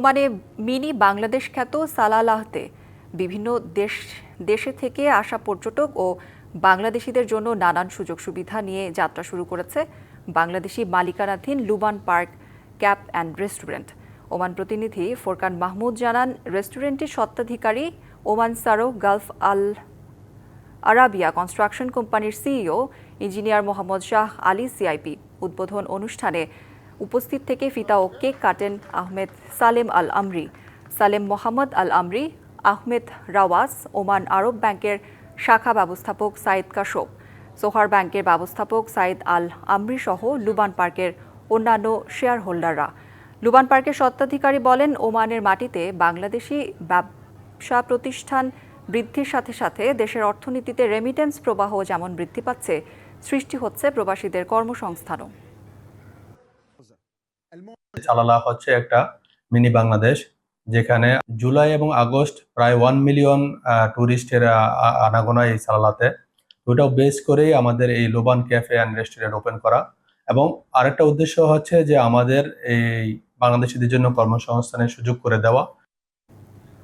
ওমানে মিনি বাংলাদেশ খ্যাত সালালাহতে বিভিন্ন দেশ, দেশে থেকে আসা পর্যটক ও বাংলাদেশিদের জন্য নানান সুযোগ সুবিধা নিয়ে যাত্রা শুরু করেছে বাংলাদেশি মালিকানাধীন Luban park cafe and restaurant. Oman প্রতিনিধি ফোরকান মাহমুদ জানান, রেস্টুরেন্টের স্বত্বাধিকারী Oman Saro Gulf Al Arabia construction কোম্পানির CEO engineer Mohammad Shah Ali CIP. উদ্বোধন অনুষ্ঠানে উপস্থিত থেকে ফিতা ও কেক কাটেন Ahmed Salem Al Amri Salem Mohammed Al Amri Ahmed Rawas, Oman Arab ব্যাংকের শাখা ব্যবস্থাপক সাইদ কাশোপ সোহার ব্যাংকের ব্যবস্থাপক সাইদ আল আমরি সহ লুবান পার্কের অন্যান্য শেয়ার হোল্ডাররা লুবান পার্কের স্বত্বাধিকারী বলেন, ওমানের মাটিতে বাংলাদেশি ব্যবসা প্রতিষ্ঠান বৃদ্ধির সাথে সাথে দেশের অর্থনীতিতে রেমিটেন্স প্রবাহ যেমন বৃদ্ধি পাচ্ছে, সৃষ্টি হচ্ছে প্রবাসীদের কর্মসংস্থানও। চালালা হচ্ছে একটা মিনি বাংলাদেশ, যেখানে জুলাই এবং আগস্ট প্রায় ওয়ান মিলিয়ন টুরিস্টের আনাগোনা এই চালালাতে ওইটাও বেস করেই আমাদের এই Luban cafe and restaurant open করা। এবং আরেকটা উদ্দেশ্য হচ্ছে যে আমাদের এই বাংলাদেশিদের জন্য কর্মসংস্থানের সুযোগ করে দেওয়া।